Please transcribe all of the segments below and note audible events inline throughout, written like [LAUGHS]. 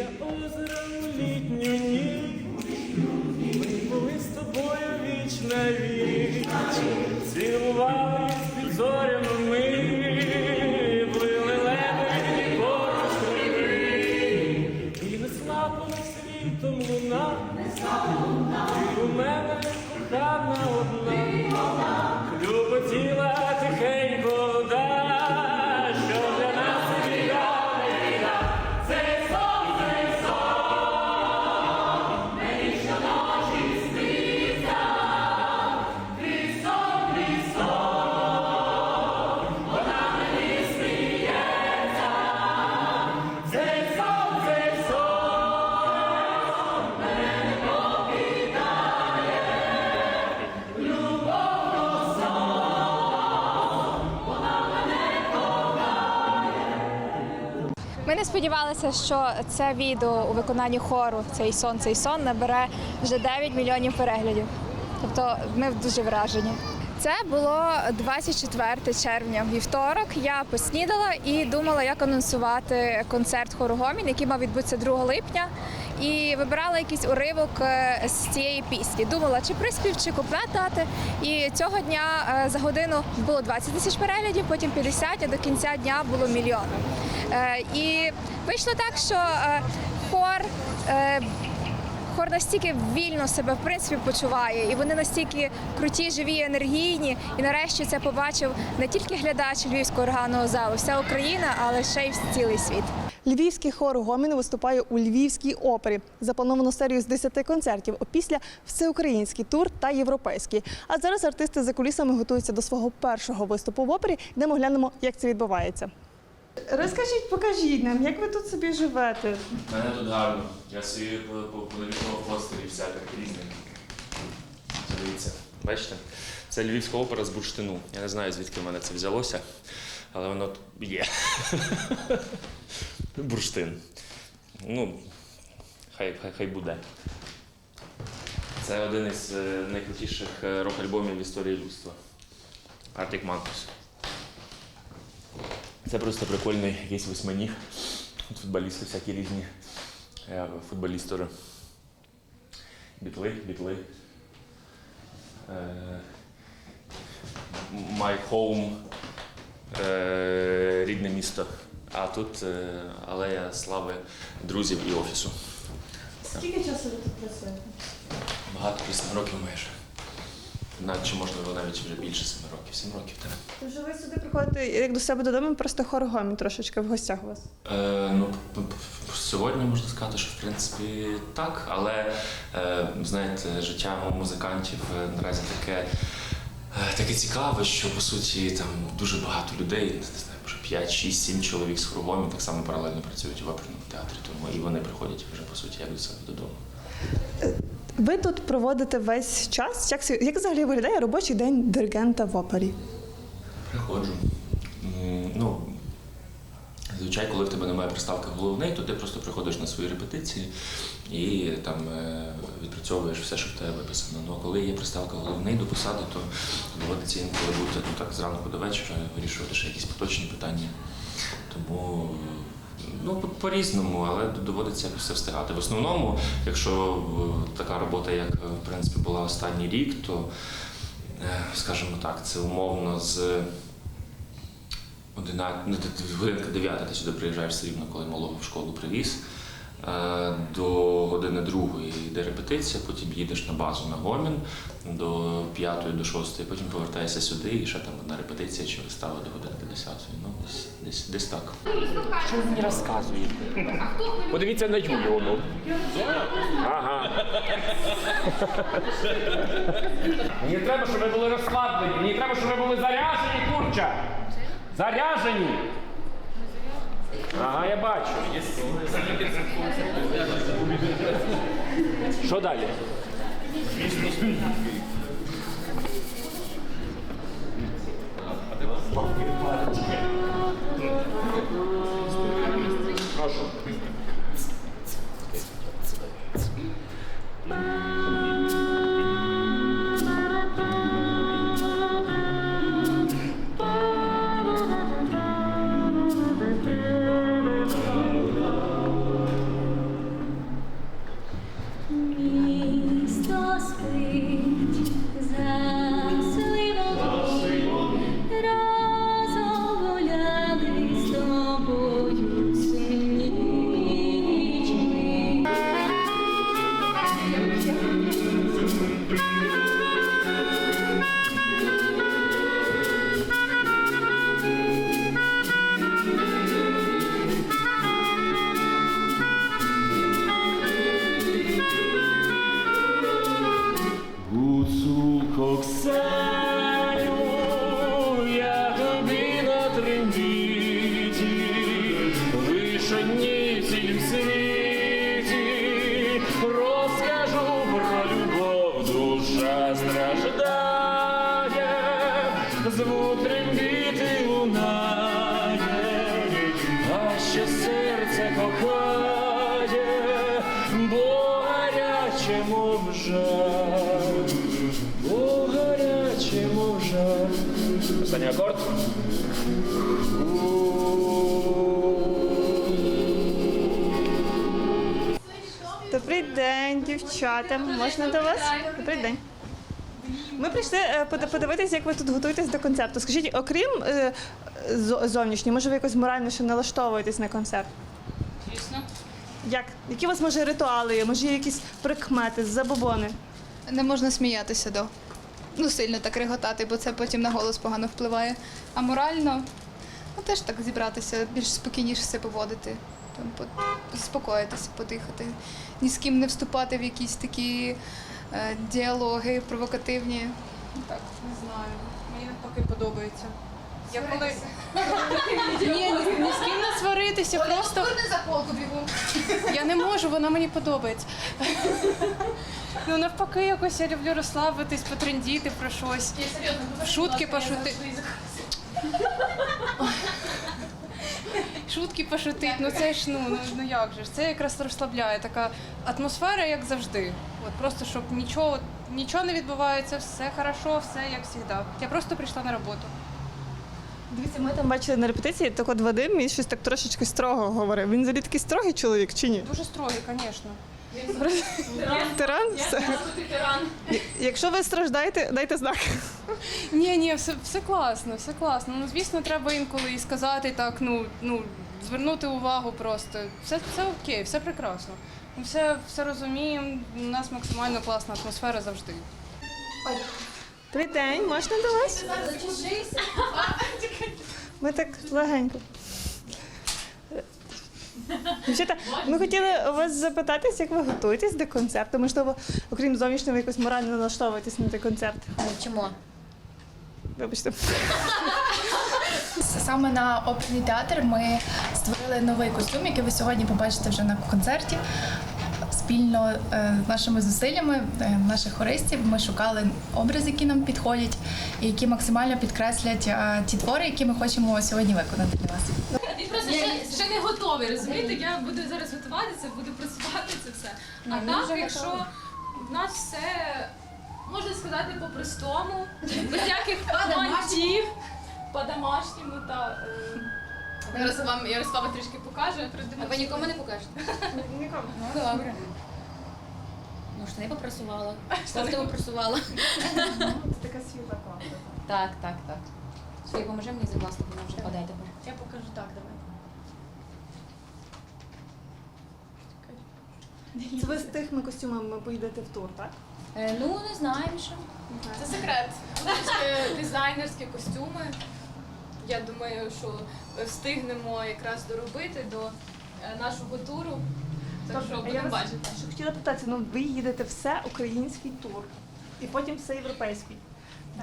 Біля озера літню ніч ми були з тобою віч на віч, цілувались не сподівалися, що це відео у виконанні хору Цей сон, цей сон набере вже 9 мільйонів переглядів. Тобто ми дуже вражені. Це було 24 червня, вівторок. Я поснідала і думала, як анонсувати концерт хору Гомін, який мав відбутися 2 липня. І вибирала якийсь уривок е, з цієї пісні. Думала, чи приспів, чи куплет дати. І цього дня е, за годину було 20 тисяч переглядів, потім 50, а до кінця дня було мільйон. Е, І вийшло так, що хор. Хор настільки вільно себе в принципі почуває, і вони настільки круті, живі, енергійні. І нарешті це побачив не тільки глядач львівського органного залу, вся Україна, але ще й цілий світ. Львівський хор Гомін виступає у Львівській опері. Заплановано серію з 10 концертів. Опісля всеукраїнський тур та європейський. А зараз артисти за кулісами готуються до свого першого виступу в опері. Йдемо глянемо, як це відбувається. Розкажіть, покажіть нам, як ви тут собі живете. У мене тут гарно. Я собі повідомив постері всяких різних. Дивіться, бачите? Це львівська опера з бурштину. Я не знаю, звідки в мене це взялося, але воно є. [LAUGHS] Бурштин. Ну, хай, хай, хай буде. Це один із е, найкрутіших е, рок-альбомів в історії людства. Arctic Monkeys. Це просто прикольний якийсь восьминіг. Футболісти всякі різні. Я футболіст. Бітли, бітли. Е, My home. Е, рідне місто. А тут е, алея слави друзів і офісу. Скільки часу ви тут працюєте? Багато 8 років майже. Навіть чи можливо навіть вже більше 7 років. 7 років так. Тож ви сюди приходите як до себе додому, просто хор Гомін трошечки в гостях у вас. Е, ну, сьогодні можна сказати, що в принципі так, але е, знаєте, життя музикантів е, наразі таке, таке цікаве, що по суті там дуже багато людей, не знаю, може 5, 6, 7 чоловік з кругом так само паралельно працюють в оперному театрі, тому і вони приходять вже по суті як до себе додому. Ви тут проводите весь час. Як, як взагалі виглядає робочий день диригента в опері? Приходжу. Ну, зазвичай, коли в тебе немає приставки головний, то ти просто приходиш на свої репетиції і там е, відпрацьовуєш все, що в тебе виписано. Ну, а коли є приставка головний до посади, то доводиться інколи бути ну, так, зранку до вечора, вирішувати ще якісь поточні питання. Тому ну, по- по-різному, але доводиться все встигати. В основному, якщо е, така робота, як е, в принципі була останній рік, то скажімо так, це умовно з 11, ну, ти- ти- годинка 9 ти сюди приїжджаєш все рівно, коли малого в школу привіз. Е, До години другої йде репетиція, потім їдеш на базу на гомін до п'ятої, до шостої, потім повертаєшся сюди і ще там одна репетиція чи вистава до годинки десятої. Ну, десь, десь, десь так. Що ви мені розказуєте? Подивіться на Юлю. ну. Ага. Мені треба, щоб ви були розслаблені. Мені треба, щоб ви були заряжені, курча. Заряжені. Ага, я бачу. Що далі? Amen. Дівчата. Можна до вас? Добрий день. Ми прийшли е, подивитися, як ви тут готуєтесь до концерту. Скажіть, окрім е, зовнішнього, може ви якось морально ще налаштовуєтесь на концерт? Звісно. Як? Які у вас може ритуали є? Може є якісь прикмети, забобони? Не можна сміятися до. Ну, сильно так реготати, бо це потім на голос погано впливає. А морально, ну теж так зібратися, більш спокійніше себе поводити. Там, по- заспокоїтися, подихати. Ні з ким не вступати в якісь такі е, діалоги провокативні. Так, Не знаю. Мені навпаки подобається. Я коли [LAUGHS] Ні, ні, з ким не сваритися, просто за полку бігу. [LAUGHS] я не можу, вона мені подобається. [LAUGHS] Ну навпаки, якось я люблю розслабитись, потрендіти про щось. Шутки пошутити. Шутки пошутить. ну це ж ну, ну, ну як же ж, це якраз розслабляє така атмосфера, як завжди. От просто щоб нічого, нічого не відбувається, все хорошо, все як завжди. Я просто прийшла на роботу. Дивіться, ми там бачили на репетиції, так от Вадим він щось так трошечки строго говорив. Він взагалі такий строгий чоловік чи ні? Дуже строгий, звісно. Тиран? Все. Я- Якщо ви страждаєте, дайте знак. Ні, ні, все, все класно, все класно. Ну, звісно, треба інколи і сказати так, ну, ну, звернути увагу просто. Все, все окей, все прекрасно. Ми все, все розуміємо, у нас максимально класна атмосфера завжди. Добрий день, можна до вас? Ми так легенько. Дівчата, ми хотіли вас запитатись, як ви готуєтесь до концерту. Можливо, окрім зовнішнього, ви якось морально налаштовуєтесь на той концерт. Чому? Вибачте. Саме на оперний театр ми створили новий костюм, який ви сьогодні побачите вже на концерті. Спільно е, з нашими зусиллями е, наших хористів ми шукали образи, які нам підходять, і які максимально підкреслять е, ті твори, які ми хочемо сьогодні виконати для вас. Просто ще, ще не готовий, розумієте? Я буду зараз готуватися, буду працювати це все. А так, якщо в нас все можна сказати по-простому, [LAUGHS] без яких мантів, по-домашньому та. е, Зараз вам Ярослава трішки покаже. А ви нікому не покажете? [LAUGHS] Нікому. Ну добре. Ну, штани попрасувала, кофту попрасувала. [LAUGHS] Така світла правда. Так, так, так. Софія, поможи мені закласти, вона вже падає тепер. Я покажу так, давай. Це ви з тими костюмами поїдете в тур, так? Е, ну, не знаємо що. Це секрет. Будуть е, дизайнерські костюми. Я думаю, що встигнемо якраз доробити до е, нашого туру. Так що я будемо вас бачити. ще хотіла питати, ну ви їдете все український тур і потім все європейський.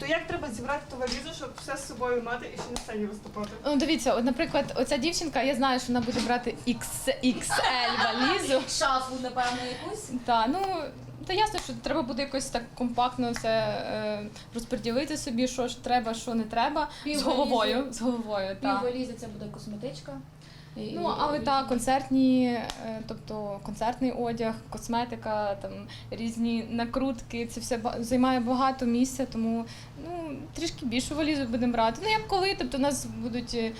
То як треба зібрати ту валізу, щоб все з собою мати і ще на сцені виступати? Ну, дивіться, от, наприклад, оця дівчинка, я знаю, що вона буде брати XXL валізу. [LAUGHS] Шафу, напевно, якусь. Та, ну, та ясно, що треба буде якось так компактно все е, розподілити собі, що ж треба, що не треба. З головою. З головою, так. Піввалізи це буде косметичка. Ну, але так, концертні, е, тобто концертний одяг, косметика, там різні накрутки, це все займає багато місця, тому ну, трішки більшу валізу будемо брати. Ну, як коли, тобто нас будуть е,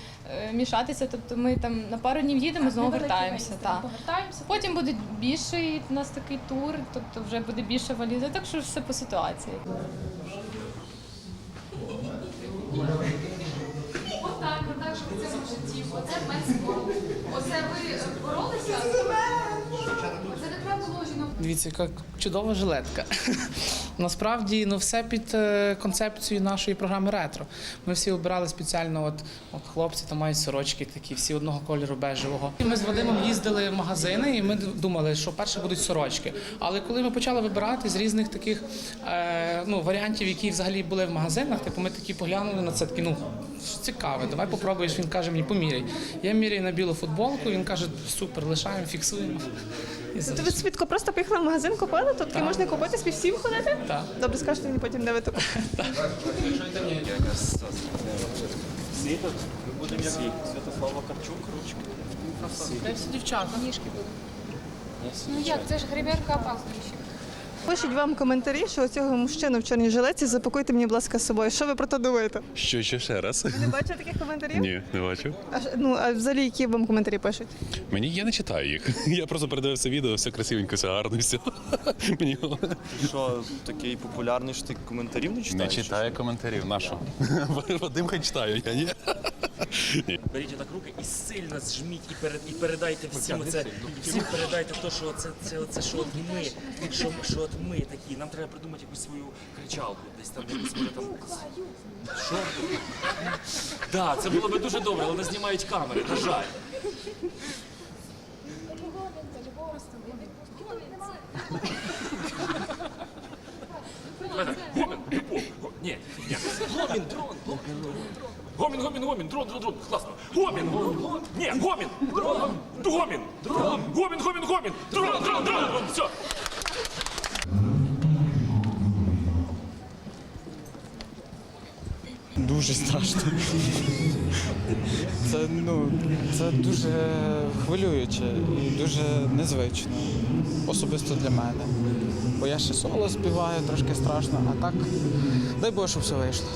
мішатися, тобто ми там на пару днів їдемо, знову вертаємося. Так. Повертаємося. Потім буде більший у нас такий тур, тобто вже буде більша валіза, так що все по ситуації. [LAUGHS] Щоб в житті. Оце менс борол. Оце ви боролися? Це не треба було жінок. Дивіться, яка чудова жилетка. [LAUGHS] Насправді, ну все під е, концепцією нашої програми ретро. Ми всі обирали спеціально, от, от хлопці там мають сорочки такі, всі одного кольору бежевого. І Ми з Вадимом їздили в магазини, і ми думали, що перше будуть сорочки. Але коли ми почали вибирати з різних таких е, ну, варіантів, які взагалі були в магазинах, типу ми такі поглянули на це, такі, ну цікаве, давай попробуєш. Він каже мені, поміряй. Я міряю на білу футболку, він каже, супер, лишаємо, фіксуємо. І То ви свідко просто поїхали в магазин, купили, то таки можна купити собі всім ходити? Так. Добре, скажете мені потім, де ви. Світок, ми будемо як Святослава Карчук, ручки. Всі дівчата. Ну як, це ж гримерка опасніші. Пишуть вам коментарі, що цього мужчину в чорній жилетці запакуйте мені, будь ласка, з собою. Що ви про це думаєте? Що, що ще раз? Ви Не бачите таких коментарів? Ні, не бачу. А, ж- ну, а взагалі, які вам коментарі пишуть? Мені я не читаю їх. [LAUGHS] Я просто передивився відео, все красивенько, все гарно, все. [LAUGHS] Мені Що такий популярний, що ти коментарів не не читаєш? читаю коментарів. На що? [LAUGHS] Вадим хай читаю, я ні. Беріть так руки і сильно зжміть і перед і передайте всім це. Всім передайте то, що це, це, це що от ми, що, що от ми такі. Нам треба придумати якусь свою кричалку. Десь там якусь може там. Що? Так, це було би дуже добре, але не знімають камери, на жаль. Гомін, ні, ні. Гомін, дрон, гомін, гомін, гомін, гомін, дрон, дрон, дрон, класно. Гомін, ні, гомін, дрон, гомін, дрон, гомін, гомін, гомін, дрон, дрон, дрон, все. Дуже страшно. Це, ну, це дуже хвилююче і дуже незвично. Особисто для мене. Бо я ще соло співаю, трошки страшно, а так, дай Боже, щоб все вийшло.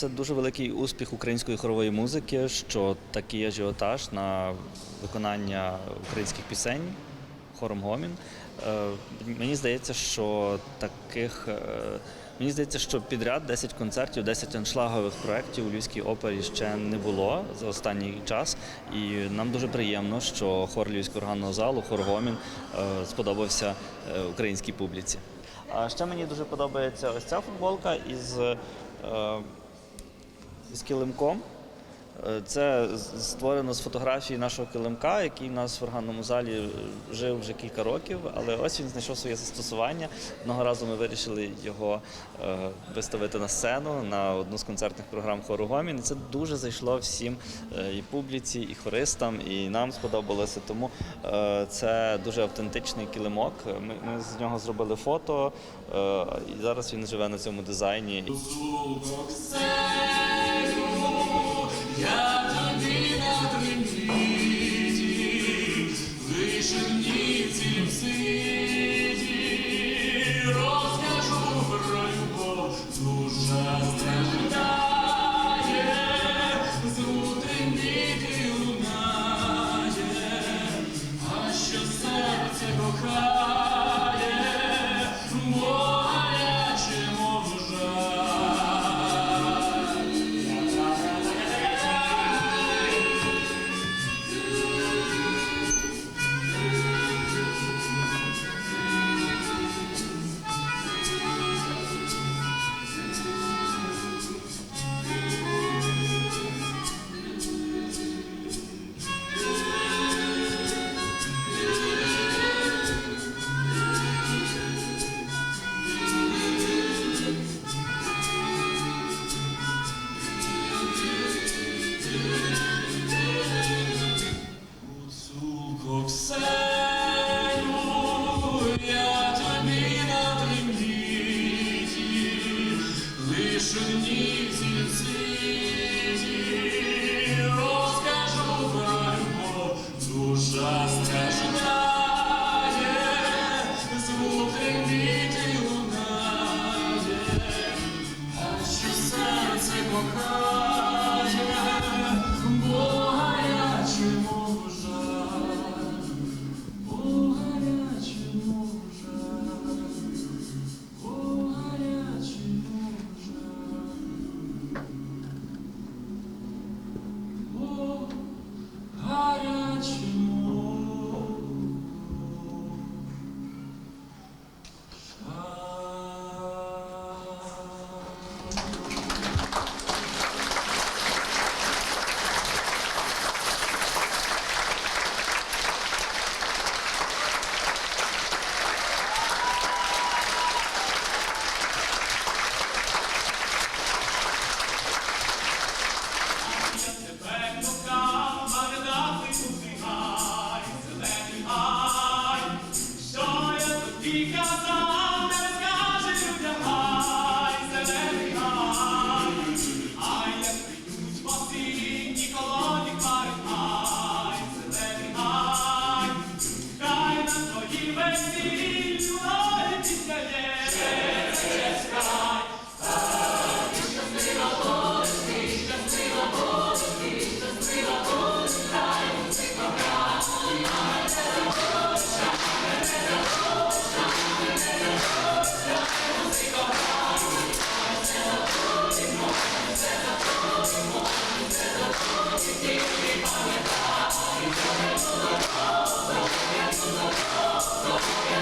Це дуже великий успіх української хорової музики, що такий ажіотаж на виконання українських пісень хором гомін. Е, Мені здається, що таких е, мені здається, що підряд 10 концертів, 10 аншлагових проєктів у Львівській опері ще не було за останній час. І нам дуже приємно, що хор Львівського органного залу, хор гомін е, сподобався українській публіці. А ще мені дуже подобається ось ця футболка із. З килимком. Е, Це створено з фотографії нашого килимка, який у нас в органному залі е, жив вже кілька років, але ось він знайшов своє застосування. Одного разу ми вирішили його е, виставити на сцену на одну з концертних програм хору Гомін. Це дуже зайшло всім і публіці, і хористам, і нам сподобалося. Тому це дуже автентичний килимок. Ми, з нього зробили фото, і зараз він живе на цьому дизайні. Я se casar. Біля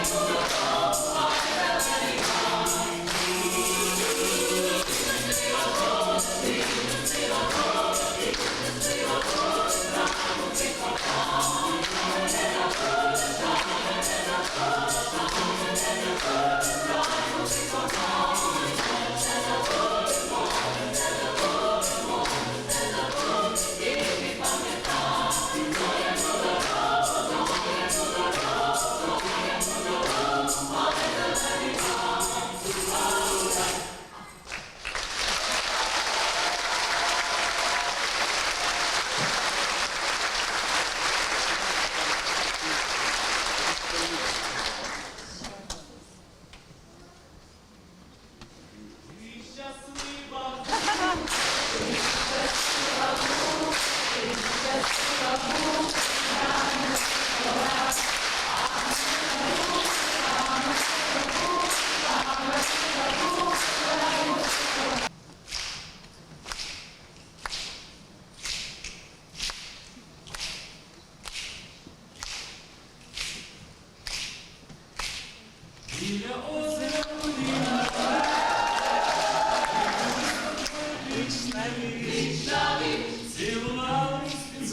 Цілувались під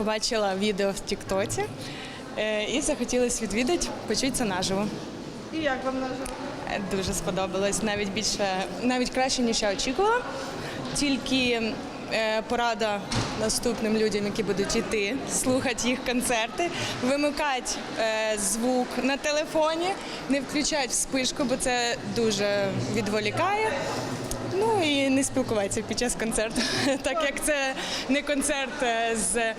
Побачила відео в Тіктоці е, і захотілося відвідати, почути це наживо. І як вам наживо? Е, Дуже сподобалось, навіть більше, навіть краще, ніж я очікувала. Тільки е, порада наступним людям, які будуть йти, слухати їх концерти, вимикати звук на телефоні, не включати вспишку, бо це дуже відволікає. Ну і не спілкуватися під час концерту, [LAUGHS] так як це не концерт е, з, е,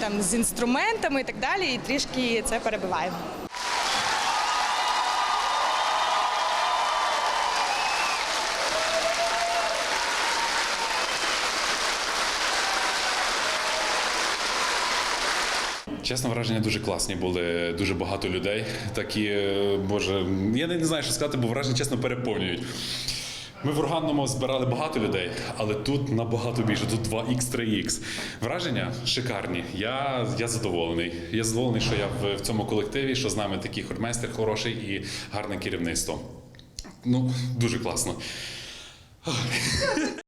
там, з інструментами і так далі, і трішки це перебиває. Чесно, враження дуже класні були. Дуже багато людей. Такі, е, боже, я не знаю, що сказати, бо враження чесно переповнюють. Ми в Урганному збирали багато людей, але тут набагато більше. Тут 2х, 3х. Враження шикарні. Я, я задоволений. Я задоволений, що я в, в цьому колективі, що з нами такий хормейстер хороший і гарне керівництво. Ну, дуже класно. [LAUGHS]